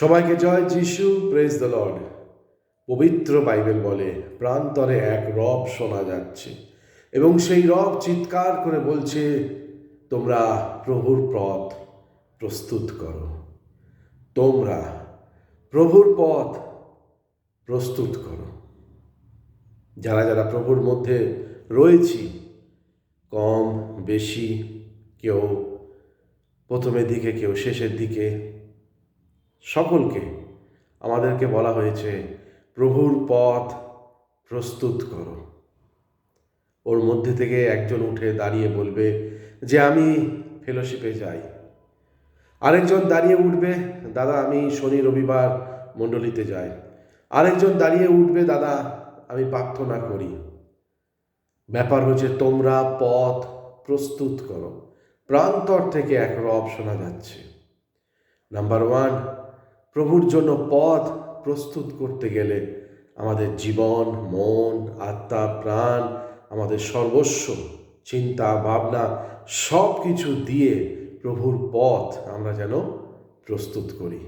সবাইকে জয় Jishu praise the Lord পবিত্র বাইবেল বলে প্রান্তরে এক রব শোনা যাচ্ছে এবং সেই রব চিৎকার করে বলছে, তোমরা প্রভুর পথ প্রস্তুত করো। তোমরা প্রভুর পথ প্রস্তুত করো। যারা যারা প্রভুর মধ্যে রয়েছি, কম, বেশি, কেউ প্রথমের দিকে, কেউ শেষের দিকে সকলকে আমাদেরকে বলা হয়েছে, প্রভুর পথ প্রস্তুত করো। ওর মধ্যে থেকে একজন উঠে দাঁড়িয়ে বলবে, যে আমি ফেলোশিপে যাই। আরেকজন দাঁড়িয়ে উঠবে, দাদা, আমি শনি রবিবার মণ্ডলীতে যাই। আরেকজন দাঁড়িয়ে উঠবে, দাদা, আমি প্রার্থনা করি। ব্যাপার হচ্ছে, তোমরা পথ প্রস্তুত করো। প্রান্তর থেকে এক রব শোনা যাচ্ছে। নাম্বার ওয়ান প্রভুর জন্য পথ প্রস্তুত করতে গেলে আমাদের জীবন, মন, আত্মা, প্রাণ, আমাদের সর্বস্ব, চিন্তা, ভাবনা সব কিছু দিয়ে প্রভুর পথ আমরা যেন প্রস্তুত করি।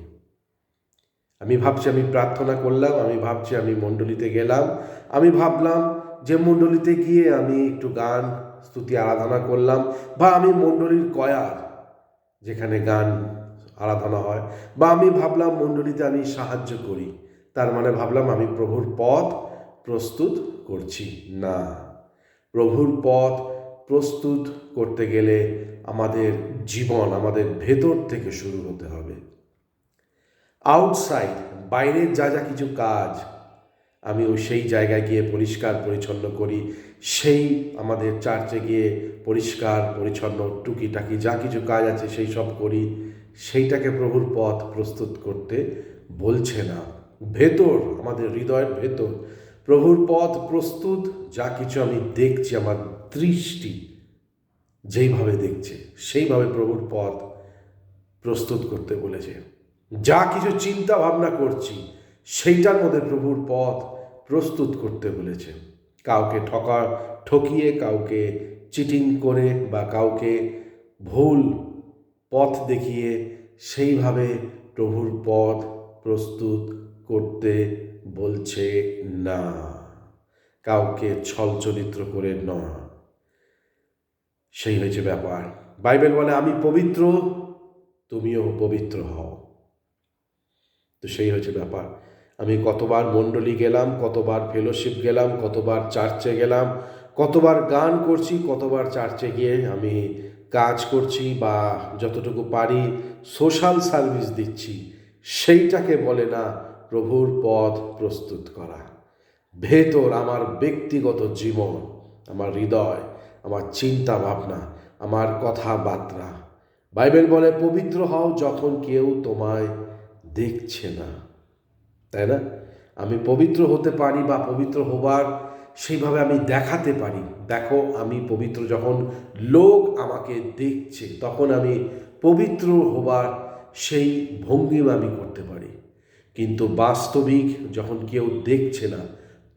আমি ভাবছি আমি প্রার্থনা করলাম, আমি ভাবছি আমি মণ্ডলীতে গেলাম, আমি ভাবলাম যে মণ্ডলীতে গিয়ে আমি একটু গান, স্তুতি, আরাধনা করলাম, বা আমি মণ্ডলীর কয়ার, যেখানে গান আরাধনা হয়। বা আমি ভাবলাম, মণ্ডলীতে আমি সাহায্য করি। তার মানে ভাবলাম, আমি প্রভুর পথ প্রস্তুত করছি। না, প্রভুর পথ প্রস্তুত করতে গেলে আমাদের জীবন, আমাদের ভেতর থেকে শুরু হতে হবে। আউটসাইড বাইরের যা যা কিছু কাজ, আমি ওই সেই জায়গায় গিয়ে পরিষ্কার পরিচ্ছন্ন করি। সেই আমাদের চার্চে গিয়ে পরিষ্কার পরিচ্ছন্ন টুকিটাকি যা কিছু কাজ আছে, সেই সব করি। সেইটাকে প্রভুর পথ প্রস্তুত করতে বলছে না। ভেতর, আমাদের হৃদয়ের ভেতর, প্রভুর পথ প্রস্তুত, যা কিছু আমি দেখছি, আমার দৃষ্টি যেইভাবে দেখছে, সেইভাবে প্রভুর পথ প্রস্তুত করতে বলেছে। যা কিছু চিন্তা ভাবনা করছি, সেইটার মধ্যে প্রভুর পথ প্রস্তুত করতে বলেছে। কাউকে ঠকা, ঠকিয়ে, কাউকে চিটিং করে বা কাউকে ভুল পথ দেখিয়ে সেইভাবে প্রভুর পথ প্রস্তুত করতে বলছে না। কাউকে ছল চরিত্র করে নয় সেই হয়েছে ব্যাপার। বাইবেল বলে, আমি পবিত্র, তুমিও পবিত্র হও। তো সেই হয়েছে ব্যাপার। আমি কতবার মণ্ডলী গেলাম, কতবার ফেলোশিপ গেলাম, কতবার চার্চে গেলাম, কতবার গান করছি, কতবার চার্চে গিয়ে আমি কাজ করছি বা যতটুকু পারি সোশ্যাল সার্ভিস দিচ্ছি, সেইটাকে বলে না প্রভুর পথ প্রস্তুত করা। ভেতর আমার ব্যক্তিগত জীবন, আমার হৃদয়, আমার চিন্তা ভাবনা, আমার কথাবার্তা। বাইবেল বলে, পবিত্র হও যখন কেউ তোমায় দেখছে না। তাই না? আমি পবিত্র হতে পারি বা পবিত্র হবার সেইভাবে আমি দেখাতে পারি। দেখো, আমি পবিত্র যখন লোক আমাকে দেখছে, তখন আমি পবিত্র হবার সেই ভঙ্গিমা আমি করতে পারি। কিন্তু বাস্তবিক যখন কেউ দেখছে না,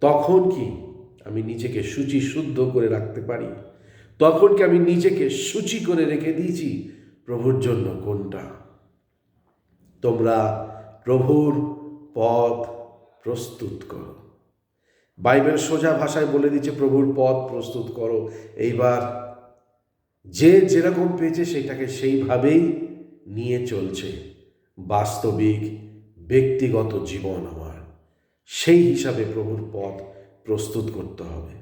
তখন কি আমি নিজেকে সূচি শুদ্ধ করে রাখতে পারি? তখন কি আমি নিজেকে সূচি করে রেখে দিয়েছি? প্রভুর জন্য কোনটা? তোমরা প্রভুর পথ প্রস্তুত করো। বাইবেল সোজা ভাষায় বলে দিচ্ছে, প্রভুর পথ প্রস্তুত করো। এইবার যে যেরকম পেয়েছে সেটাকে সেইভাবেই নিয়ে চলছে। বাস্তবিক, ব্যক্তিগত জীবন আমার। সেই হিসাবে প্রভুর পথ প্রস্তুত করতে হবে।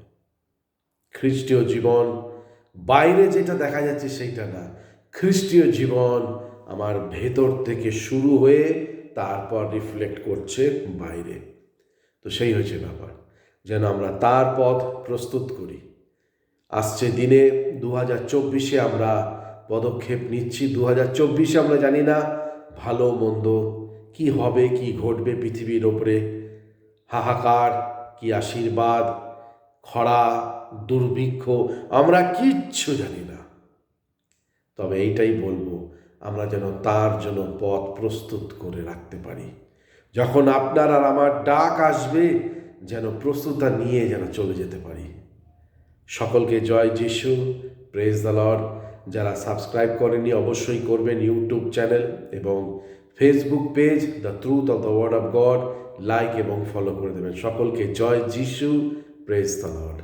খ্রিস্টীয় জীবন, বাইরে যেটা দেখা যাচ্ছে সেইটা না। খ্রিস্টীয় জীবন আমার ভেতর থেকে শুরু হয়ে তারপর রিফ্লেক্ট করছে বাইরে। তো সেই হচ্ছে ব্যাপার। যেন আমরা তার পথ প্রস্তুত করি। আসছে দিনে দু হাজার চব্বিশে আমরা পদক্ষেপ নিচ্ছি। দু হাজার চব্বিশে আমরা জানি না ভালো, মন্দ কি হবে, কি ঘটবে পৃথিবীর ওপরে। হাহাকার কি আশীর্বাদ, খরা, দুর্ভিক্ষ, আমরা কিচ্ছু জানি না। তবে এইটাই বলব, আমরা যেন তার জন্য পথ প্রস্তুত করে রাখতে পারি। যখন আপনার আর আমার ডাক আসবে যেন প্রস্তুতা নিয়ে যেন চলে যেতে পারি। সকলকে জয় যিশু। প্রেস দ্য লর্ড যারা সাবস্ক্রাইব করেনি অবশ্যই করবেন ইউটিউব চ্যানেল এবং Facebook page the truth of the word of God. Like এবং ফলো করে দেবেন। সকলকে জয় যিশু। Praise the Lord